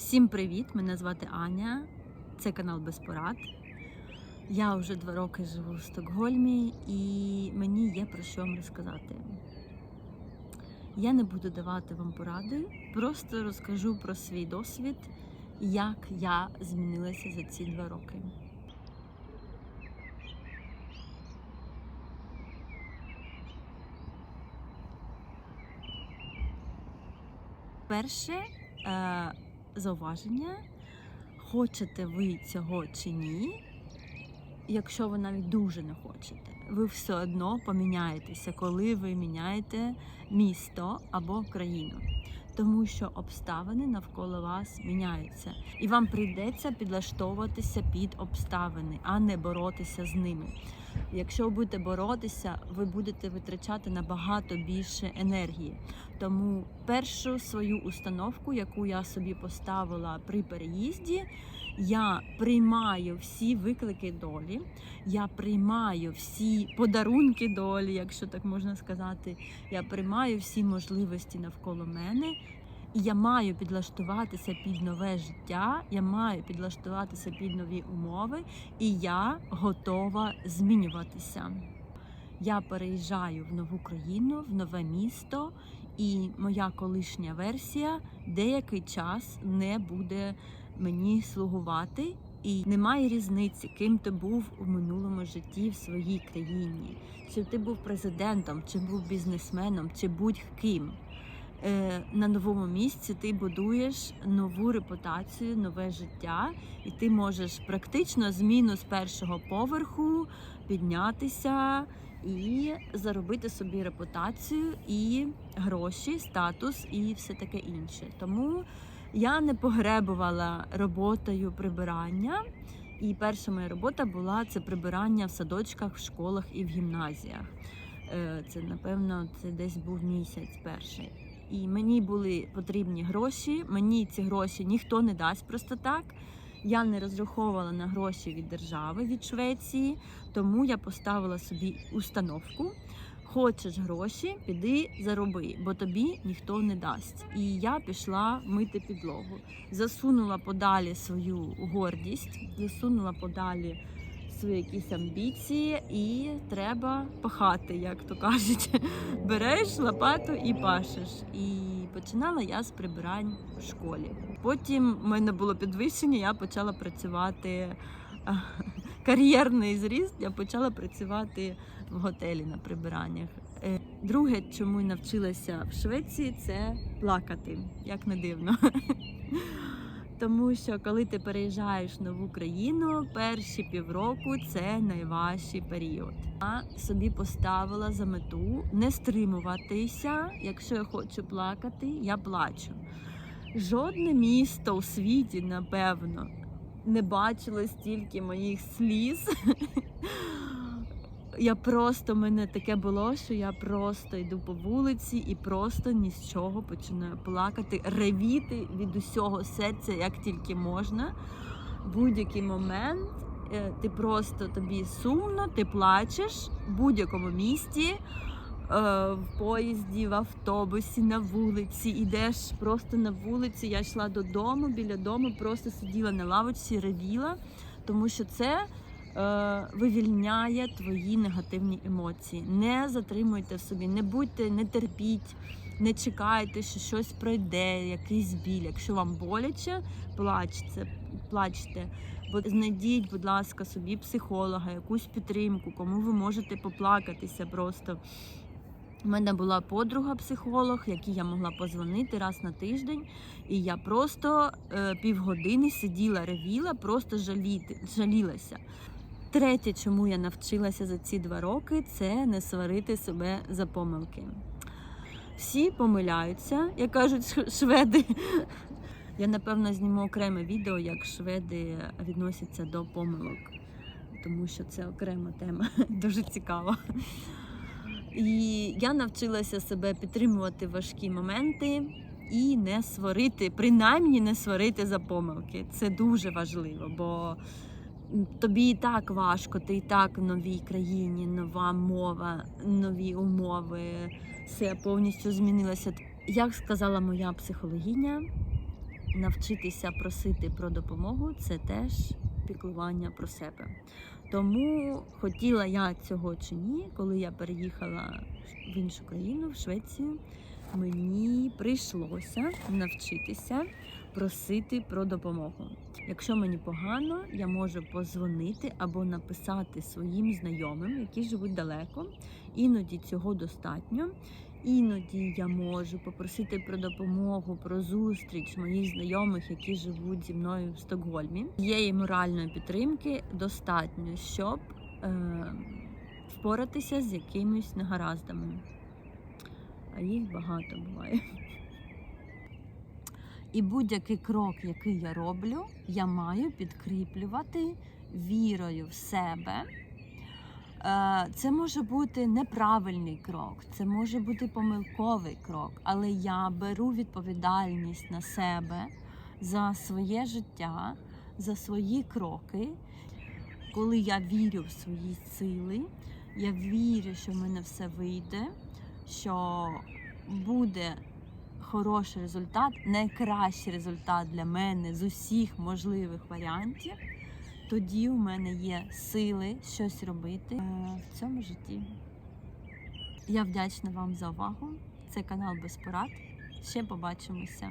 Всім привіт! Мене звати Аня. Це канал Безпорад. Я вже два роки живу в Стокгольмі і мені є про що вам розказати. Я не буду давати вам поради, просто розкажу про свій досвід, як я змінилася за ці два роки. Перше е, зауваження, хочете ви цього чи ні, якщо ви навіть дуже не хочете, ви все одно поміняєтеся, коли ви міняєте місто або країну. Тому що обставини навколо вас міняються, і вам прийдеться підлаштовуватися під обставини, а не боротися з ними. Якщо ви будете боротися, ви будете витрачати набагато більше енергії. Тому першу свою установку, яку я собі поставила при переїзді, я приймаю всі виклики долі, я приймаю всі подарунки долі, якщо так можна сказати. Я приймаю всі можливості навколо мене. І я маю підлаштуватися під нове життя, я маю підлаштуватися під нові умови, і я готова змінюватися. Я переїжджаю в нову країну, в нове місто, і моя колишня версія деякий час не буде мені слугувати. І немає різниці, ким ти був у минулому житті в своїй країні. Чи ти був президентом, чи був бізнесменом, чи будь-ким. Е, На новому місці ти будуєш нову репутацію, нове життя, і ти можеш практично зміну з першого поверху піднятися і заробити собі репутацію і гроші, статус і все таке інше. Тому я не погребувала роботою прибирання. І перша моя робота була це прибирання в садочках, в школах і в гімназіях. Е, Це напевно це десь був місяць перший. І мені були потрібні гроші. Мені ці гроші ніхто не дасть просто так. Я не розраховувала на гроші від держави від Швеції, тому я поставила собі установку. Хочеш гроші, піди зароби, бо тобі ніхто не дасть. І я пішла мити підлогу. Засунула подалі свою гордість, засунула подалі свої якісь амбіції, і треба пахати, як то кажуть. Береш лопату і пашеш. І починала я з прибирань в школі. Потім в мене було підвищення, я почала працювати кар'єрний зріст. Я почала працювати в готелі на прибираннях. Е, Друге, чому навчилася в Швеції, це плакати, як не дивно. Тому що коли ти переїжджаєш в нову країну, перші півроку це найважчий період. Я собі поставила за мету не стримуватися. Якщо я хочу плакати, я плачу. Жодне місто у світі, напевно, не бачило стільки моїх сліз. Я просто мене таке було, що я просто йду по вулиці і просто ні з чого починаю плакати, ревіти від усього серця, як тільки можна. Будь-який момент е, ти просто тобі сумно, ти плачеш в будь-якому місті, в поїзді, в автобусі, на вулиці. Ідеш просто на вулиці. Я йшла додому, біля дому, просто сиділа на лавочці, ревіла, тому що це е, вивільняє твої негативні емоції. Не затримуйте в собі, не будьте, не терпіть, не чекайте, що щось пройде, якийсь біль. Якщо вам боляче, плачте, плачте. Бо знайдіть, будь ласка, собі психолога, якусь підтримку, кому ви можете поплакатися просто. У мене була подруга психолог, якій я могла позвонити раз на тиждень, і я просто е, півгодини сиділа, ревіла, просто жаліти, жалілася. Третє, чому я навчилася за ці два роки, це не сварити себе за помилки. Всі помиляються, як кажуть шведи. Я напевно зніму окреме відео, як шведи відносяться до помилок, тому що це окрема тема, дуже цікава. І я навчилася себе підтримувати важкі моменти і не сварити, принаймні не сварити за помилки. Це дуже важливо, бо тобі і так важко, ти і так в новій країні, нова мова, нові умови, все повністю змінилося. Як сказала моя психологиня, навчитися просити про допомогу це теж піклування про себе. Тому хотіла я цього чи ні, коли я переїхала в іншу країну, в Швецію, мені прийшлося навчитися просити про допомогу. Якщо мені погано, я можу позвонити або написати своїм знайомим, які живуть далеко. Іноді цього достатньо. Іноді я можу попросити про допомогу, про зустріч моїх знайомих, які живуть зі мною в Стокгольмі. Цієї моральної підтримки достатньо, щоб е, впоратися з якимись негараздами. А їх багато буває. І будь-який крок, який я роблю, я маю підкріплювати вірою в себе. Е, Це може бути неправильний крок, це може бути помилковий крок, але я беру відповідальність на себе за своє життя, за свої кроки. Коли я вірю в свої сили, я вірю, що в мене все вийде, що буде хороший результат, найкращий результат для мене з усіх можливих варіантів, тоді у мене є сили щось робити е, в цьому житті. Я вдячна вам за увагу. Це канал Без порад. Ще побачимося.